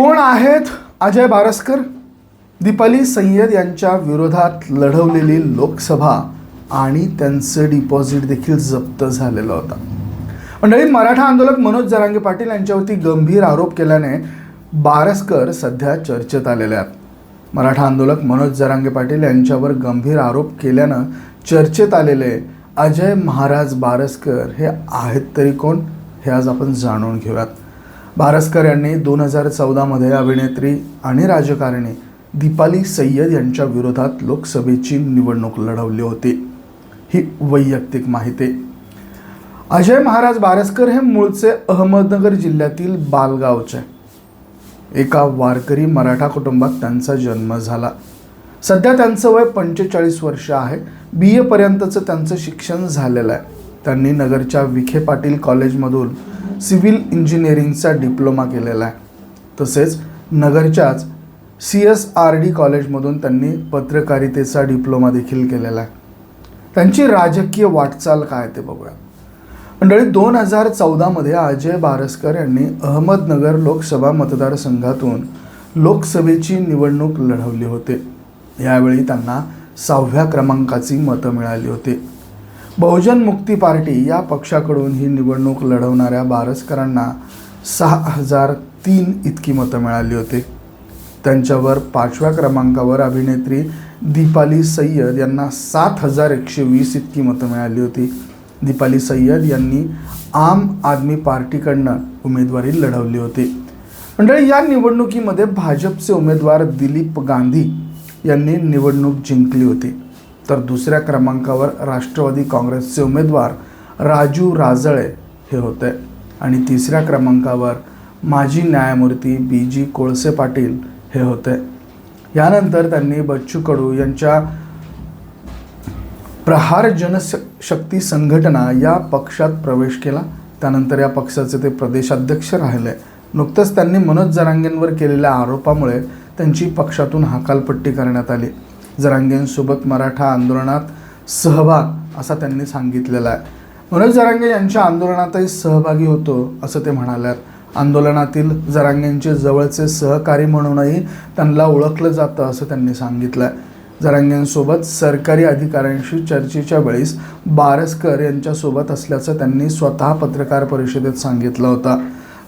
कोण आहेत अजय बारसकर? दीपाली सय्यद यांच्या विरोधात लढवलेली लोकसभा आणि त्यांचं डिपॉझिट देखील जप्त झालेलं होतं. मंडळी मराठा आंदोलक मनोज जरांगे पाटील यांच्यावरती गंभीर आरोप केल्याने बारसकर सध्या चर्चेत आलेले आहेत. मराठा आंदोलक मनोज जरांगे पाटील यांच्यावर गंभीर आरोप केल्यानं चर्चेत आलेले अजय महाराज बारसकर हे आहेत तरी कोण? हे आज आपण जाणून घेऊयात. भारस्कर यांनी दोन हजार चौदामध्ये अभिनेत्री आणि राजकारणी दीपाली सय्यद यांच्या विरोधात लोकसभेची निवडणूक लढवली होती. ही वैयक्तिक माहिती. अजय महाराज बारसकर हे मूळचे अहमदनगर जिल्ह्यातील बालगावचे. एका वारकरी मराठा कुटुंबात त्यांचा जन्म झाला. सध्या त्यांचं वय पंचेचाळीस वर्ष आहे. बी एपर्यंतचं त्यांचं शिक्षण झालेलं आहे. त्यांनी नगरच्या विखे पाटील कॉलेजमधून सिव्हिल इंजिनिअरिंगचा डिप्लोमा केलेला आहे. तसेच नगरच्याच सी एस आर डी कॉलेजमधून त्यांनी पत्रकारितेचा डिप्लोमा देखील केलेला आहे. त्यांची राजकीय वाटचाल काय ते बघूया. मंडळी दोन हजार चौदामध्ये अजय बारसकर यांनी अहमदनगर लोकसभा मतदारसंघातून लोकसभेची निवडणूक लढवली होते. यावेळी त्यांना सहाव्या क्रमांकाची मतं मिळाली होती. बहुजन मुक्ती पार्टी या पक्षाकडून ही निवडणूक लढवणाऱ्या बारसकरांना सहा हजार तीन इतकी मतं मिळाली होती. त्यांच्यावर पाचव्या क्रमांकावर अभिनेत्री दीपाली सय्यद यांना सात हजार एकशे वीस इतकी मतं मिळाली होती. दीपाली सय्यद यांनी आम आदमी पार्टीकडनं उमेदवारी लढवली होती. मंडळी या निवडणुकीमध्ये भाजपचे उमेदवार दिलीप गांधी यांनी निवडणूक जिंकली होती. तर दुसऱ्या क्रमांकावर राष्ट्रवादी काँग्रेसचे उमेदवार राजू राजळे हे होते. आणि तिसऱ्या क्रमांकावर माजी न्यायमूर्ती बी जी कोळसे पाटील हे होते. यानंतर त्यांनी बच्चू कडू यांच्या प्रहार जनशक्ती संघटना या पक्षात प्रवेश केला. त्यानंतर या पक्षाचे ते प्रदेशाध्यक्ष राहिले. नुकतंच त्यांनी मनोज जरांगेंवर केलेल्या आरोपामुळे त्यांची पक्षातून हकालपट्टी करण्यात आली. जरांगेंसोबत मराठा आंदोलनात सहभाग असा त्यांनी सांगितलेला आहे. मनोज जरांगे यांच्या आंदोलनातही सहभागी होतो असं ते म्हणाल्यात. आंदोलनातील जरांगेंचे जवळचे सहकारी म्हणूनही त्यांना ओळखलं जातं असं त्यांनी सांगितलं आहे जरांगेंसोबत सरकारी अधिकाऱ्यांशी चर्चेच्या वेळीस बारसकर यांच्यासोबत असल्याचं त्यांनी स्वतः पत्रकार परिषदेत सांगितलं होतं.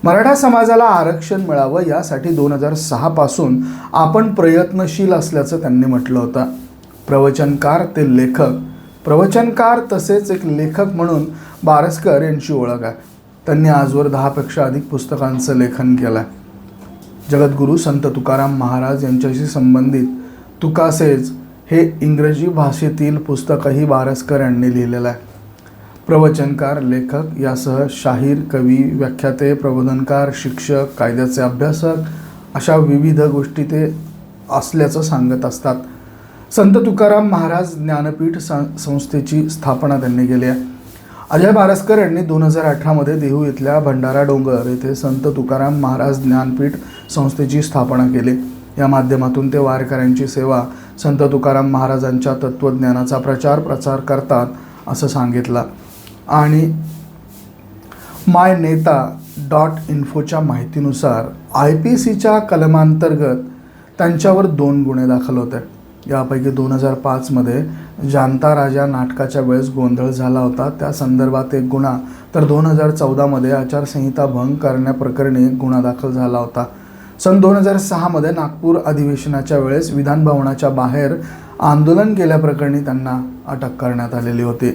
मराठा समाजाला आरक्षण मिळावं यासाठी दोन हजार सहापासून आपण प्रयत्नशील असल्याचं त्यांनी म्हटलं होतं. प्रवचनकार ते लेखक. प्रवचनकार तसेच एक लेखक म्हणून बारसकर यांची ओळख आहे. त्यांनी आजवर दहापेक्षा अधिक पुस्तकांचं लेखन केलं आहे जगद्गुरू संत तुकाराम महाराज यांच्याशी संबंधित तुकासेज हे इंग्रजी भाषेतील पुस्तकही बारसकर यांनी लिहिलेलं आहे. प्रवचनकार लेखक यासह शाहीर कवी व्याख्याते प्रबोधनकार शिक्षक कायद्याचे अभ्यासक अशा विविध गोष्टी ते असल्याचं सांगत असतात. संत तुकाराम महाराज ज्ञानपीठ सं संस्थेची स्थापना त्यांनी केली आहे. अजय बारसकर यांनी दोन हजार अठरामध्ये देहू इथल्या भंडारा डोंगर येथे संत तुकाराम महाराज ज्ञानपीठ संस्थेची स्थापना केली. या माध्यमातून ते वारकऱ्यांची सेवा संत तुकाराम महाराजांच्या तत्त्वज्ञानाचा प्रचार प्रसार करतात. असं सांगितलं. आणि माय नेता डॉट इन्फोच्या माहितीनुसार आय पी सीच्या कलमांतर्गत त्यांच्यावर दोन गुन्हे दाखल होते. यापैकी दोन हजार पाचमध्ये जानता राजा नाटकाच्या वेळेस गोंधळ झाला होता. त्या संदर्भात एक गुन्हा. तर दोन हजार चौदामध्ये आचारसंहिता भंग करण्याप्रकरणी गुन्हा दाखल झाला होता. सन दोन हजार सहामध्ये नागपूर अधिवेशनाच्या वेळेस विधानभवनाच्या बाहेर आंदोलन केल्याप्रकरणी त्यांना अटक करण्यात आलेली होती.